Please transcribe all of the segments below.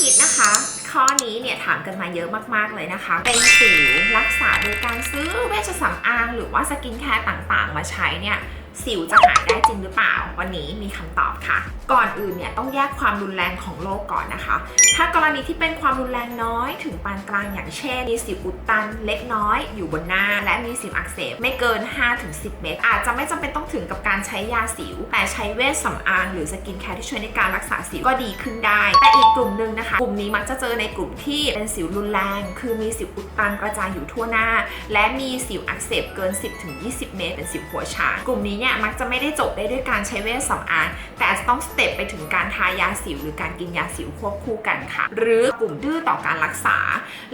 คิดนะคะ ข้อนี้เนี่ยถามกันมาเยอะมากๆเลยนะคะ เป็นสิวรักษาโดยการซื้อเวชสำอางหรือว่าสกินแคร์ต่างๆ มาใช้เนี่ย สิวจะหายได้จริงหรือเปล่า วันนี้มีคำตอบค่ะ ก่อนอื่นเนี่ยต้องแยกความรุนแรงของโรคก่อนนะคะ ถ้ากรณีที่เป็นความรุนแรงน้อยถึงปานกลางอย่างเช่น มีสิวอุดตันเล็กน้อยอยู่บนหน้า และมีสิวอักเสบไม่เกิน 5-10 เม็ดอาจจะไม่จำเป็นต้องถึงกับการใช้ยาสิว แต่ใช้เวชสำอางหรือสกินแคร์ที่ช่วยในการรักษาสิวก็ดีขึ้นได้ แต่อีกกลุ่มหนึ่งนะคะ กลุ่มนี้มักจะเจอในกลุ่มที่เป็นสิวรุนแรง คือมีสิวอุดตันกระจายอยู่ทั่วหน้า และมีสิวอักเสบเกิน 10-20 เมตร เป็นสิวหัวช้างกลุ่มนี้เนี่ยมักจะไม่ได้จบได้ด้วยการใช้เวชสำอางแต่อาจจะต้องสเต็ปไปถึงการทายาสิว หรือการกินยาสิวควบคู่กันค่ะ หรือกลุ่มดื้อต่อการรักษา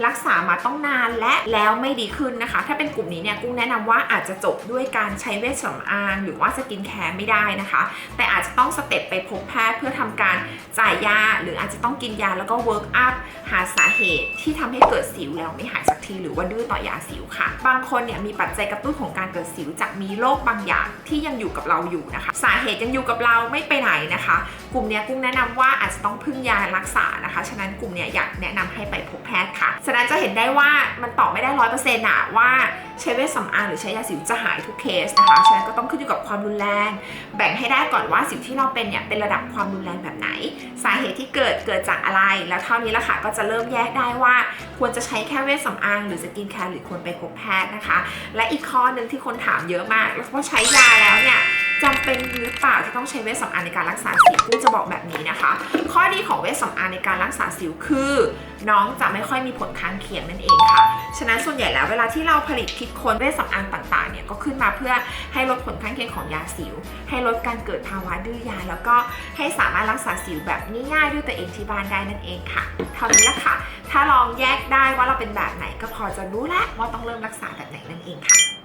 รักษามาต้องนานและแล้วไม่ดีขึ้นนะคะ ถ้าเป็นกลุ่มนี้เนี่ยกุ้งแนะนำว่าอาจจะจบด้วยการใช้เวชสำอาง หรือว่าสกินแคร์ไม่ได้นะคะ แต่อาจจะต้องสเต็ปไปพบแพทย์เพื่อทำการจ่ายยา หรืออาจจะต้องกินยาแล้วก็เวิร์กอัพหาสาเหตุที่ทำให้เกิดสิวแล้วไม่หายสักทีหรือว่าดื้อต่อยาสิวค่ะ บางคนเนี่ยมีปัจจัยกระตุ้นของการเกิดสิวจากมีโรคบางอย่างที่ยังอยู่กับเราอยู่นะคะ สาเหตุยังอยู่กับเราไม่ไปไหนนะคะ กลุ่มนี้กุ้งแนะนำว่าอาจจะต้องพึ่งยารักษานะคะ ฉะนั้นกลุ่มนี้อยากแนะนำให้ไปพบแพทย์ค่ะฉะนั้นจะเห็นได้ว่ามันตอบไม่ได้ร้อยเปอร์เซ็นต์อะว่า ใช้เวชสำอางหรือใช้ยาสิวจะหายทุกเคสนะคะฉะนั้นก็ต้องขึ้นอยู่กับความรุนแรง แบ่งให้ได้ก่อนว่าสิวที่เราเป็นเนี่ยเป็นระดับความรุนแรงแบบไหน สาเหตุที่เกิดเกิดจากอะไร แล้วเท่านี้ละค่ะก็จะเริ่มแยกได้ว่า ควรจะใช้แค่เวชสำอางหรือสกินแคร์หรือควรไปพบแพทย์นะคะ และอีกข้อหนึ่งที่คนถามเยอะมากว่าใช้ยาแล้วเนี่ย จำเป็นหรือเปล่าที่ต้องใช้เวชสำอางในการรักษาสิวกุ้งจะบอกแบบนี้นะคะ ข้อดีของเวชสำอางในการรักษาสิวคือ น้องจะไม่ค่อยมีผลข้างเคียงนั่นเองค่ะ ฉะนั้นส่วนใหญ่แล้วเวลาที่เราผลิตคิดค้นเวชสำอางต่างๆเนี่ยก็ขึ้นมาเพื่อให้ลดผลข้างเคียงของยาสิว ให้ลดการเกิดภาวะดื้อยา แล้วก็ให้สามารถรักษาสิวแบบง่ายๆด้วยตัวเองที่บ้านได้นั่นเองค่ะเท่านี้ละค่ะ ถ้าลองแยกได้ว่าเราเป็นแบบไหนก็พอจะรู้แล้วว่าต้องเริ่มรักษาแบบไหนนั่นเองค่ะ